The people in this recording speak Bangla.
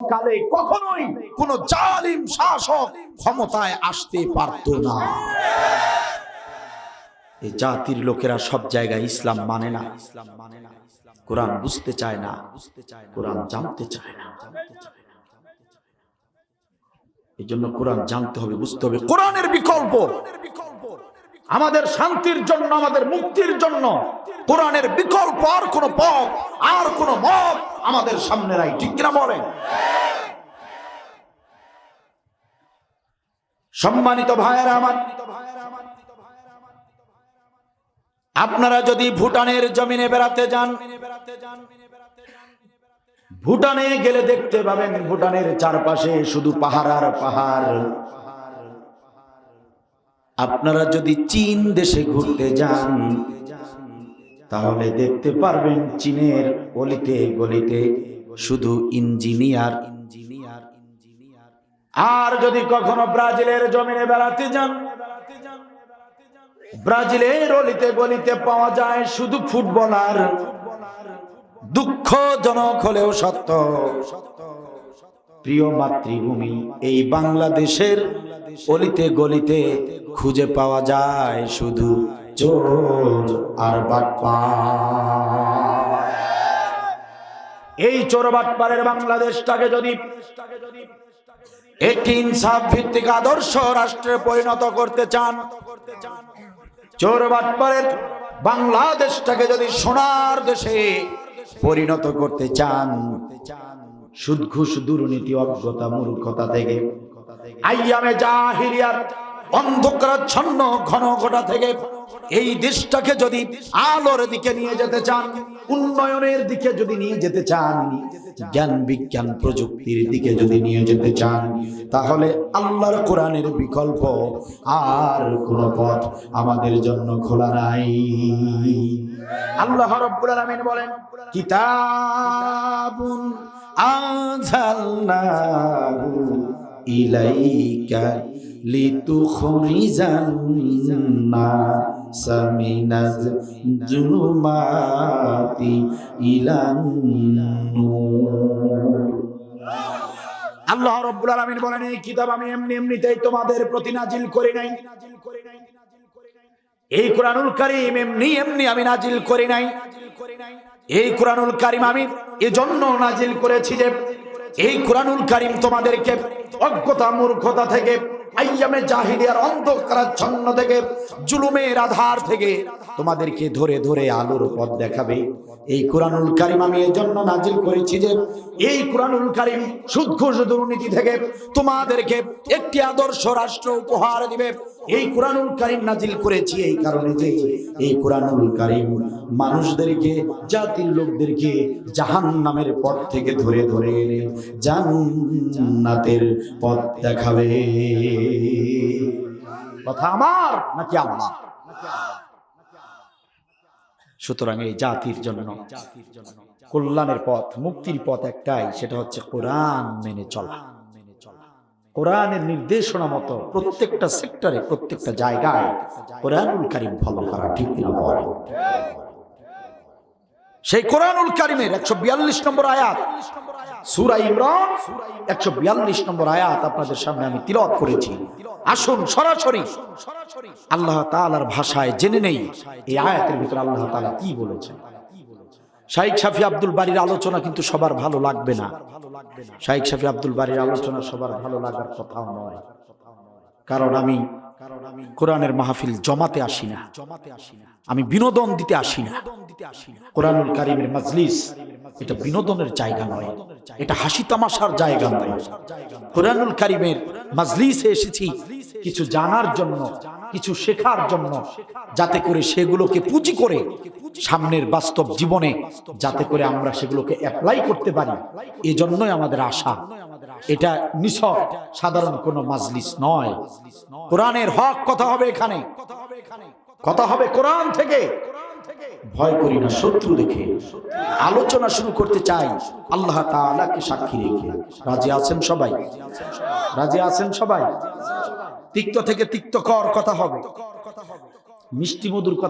কালে কখনোই কোন জালিম শাসক ক্ষমতায় আসতে পারত না। এই জাতির লোকেরা সব জায়গায় ইসলাম মানে না। ইসলাম মানে না কোরআন বুঝতে চায় না। বুঝতে চায় কোরআন জানতে চায় না। এই জন্য কোরআন জানতে হবে, বুঝতে হবে। কোরআনের বিকল্প। আমাদের শান্তির জন্য, আমাদের মুক্তির জন্য কোরআনের বিকল্প আর কোন পথ, আর কোন মত আমাদের সামনে নাই, ঠিক কিনা বলেন? সম্মানিত ভাইয়েরা আমার, আপনারা যদি ভুটানের জমিনে বেড়াতে যান, ভুটানে গেলে দেখতে পাবেন ভুটানের চারপাশে শুধু পাহাড় আর পাহাড়। আপনারা যদি চীন দেশে ঘুরতে যান তাহলে দেখতে পারবেন চীনের অলিতে গলিতে শুধু ইঞ্জিনিয়ার। ইঞ্জিনিয়ার ইঞ্জিনিয়ার আর যদি কখনো ব্রাজিলের জমিনে বেড়াতে যান, ব্রাজিলের অলিতে গলিতে পাওয়া যায় শুধু ফুটবলার। দুঃখজনক হলেও সত্য। প্রিয় মাতৃভূমি, এই বাংলাদেশের অলিতে গলিতে খুঁজে পাওয়া যায় শুধু চোর আর বাটপা এই চোর বাটপারের বাংলাদেশটাকে যদি একটি ইনসাফ ভিত্তিক আদর্শ রাষ্ট্রে পরিণত করতে চান, চোর বাটপারের বাংলাদেশটাকে যদি সোনার দেশে পরিণত করতে চান সুদ ঘুষ দুর্নীতি, অজ্ঞতা, মূর্খতা থেকে। আইয়ামে জাহিলিয়ার অন্ধকারাচ্ছন্ন ঘন ঘটা থেকে এই দেশটাকে যদি আলোর দিকে নিয়ে যেতে চান, উন্নয়নের দিকে যদি নিয়ে যেতে চান, জ্ঞান বিজ্ঞান প্রযুক্তির দিকে যদি নিয়ে যেতে চান, তাহলে আল্লাহর কোরআনের বিকল্প আর কোন পথ আমাদের জন্য খোলা নাই। আল্লাহ রাব্বুল বলেন, কিতাবুন ইলাইকা লিতুখরিজান নাসা মিনাজ জুলুমাতি ইলান আল্লাহ রব্বুল আলামিন বলেন, এই কিতাব আমি এমনি এমনিতেই তোমাদের প্রতি নাজিল করি নাই। এই কোরআনুল কারীম এমনি এমনি আমি নাজিল করি নাই। এই কোরআনুল কারীম আমি এজন্য নাজিল করেছি যে, এই কোরআনুল কারীম তোমাদেরকে অজ্ঞতা মূর্খতা থেকে আইয়ামে জাহিলিয়ার অন্ধকারাচ্ছন্ন থেকে, জুলুমের আধার থেকে তোমাদেরকে ধরে ধরে আলোর পথ দেখাবে। এই কোরআনুল কারিম আমি এই জন্য নাজিল করেছি যে, এই কোরআনুল কারিম ঘুষ দুর্নীতি থেকে তোমাদেরকে একটি আদর্শ রাষ্ট্র উপহার দিবে। এই কোরআনুল কারিম নাজিল করেছি এই কারণে যে, এই কোরআনুল কারিম মানুষদেরকে, জাতির লোকদেরকে জাহান নামের পথ থেকে ধরে ধরে এনে জান্নাতের পথ দেখাবে। কথা আমার নাকি সুতরাং এই জাতির জন্য কল্যাণের পথ, মুক্তির পথ একটাই, সেটা হচ্ছে কোরআন মেনে চলা। কোরআনের নির্দেশনা মতো প্রত্যেকটা সেক্টরে, প্রত্যেকটা জায়গায় কোরআনুল কারিম ফলো করা ঠিক না সেই কোরআনুল কারিমের একশো বিয়াল্লিশ নম্বর আয়াত। সুরা ইমরান একশো বিয়াল্লিশ নম্বর আয়াত আপনাদের সামনে আমি তিলত করেছি। আসুন সরাসরি আল্লাহ তাআলার ভাষায় জেনে নেই এই আয়াতের ভিতরে আল্লাহ তাআলা কি বলেছেন। শাইখ শাফি আব্দুল বাড়ির আলোচনা কিন্তু সবার ভালো লাগবে না। শাইখ শাফি আব্দুল বাড়ির আলোচনা সবার ভালো লাগার কথাও নয়। কারণ আমি কোরআনের মাহফিল জমাতে আসি না। আমি বিনোদন দিতে আসি না। কোরআনুল কারিমের মাজলিস এটা বিনোদনের জায়গা নয়। এটা হাসি তামাশার জায়গা নয়। কোরআনুল কারিমের মাজলিসে এসেছি। কিছু জানার জন্য কিছু শেখার জন্য যাতে করে সেগুলোকে পুঁজি করে সামনের বাস্তব জীবনে যাতে করে আমরা সেগুলোকে অ্যাপ্লাই করতে পারি। এজন্যই আমাদের আশা। এটা নিছক, সাধারণ কোনো মাজলিস নয়। কোরআনের হক কথা হবে এখানে। কথা হবে কোরআন থেকে। ভয় করি না, শত্রু দেখে। আলোচনা শুরু করতে চাই। আল্লাহ তাআলাকে সাক্ষী রেখে। রাজি আছেন সবাই? রাজি আছেন সবাই? তিক্ত থেকে তিক্ত কর কথা হবে। মিষ্টি মধুর কথা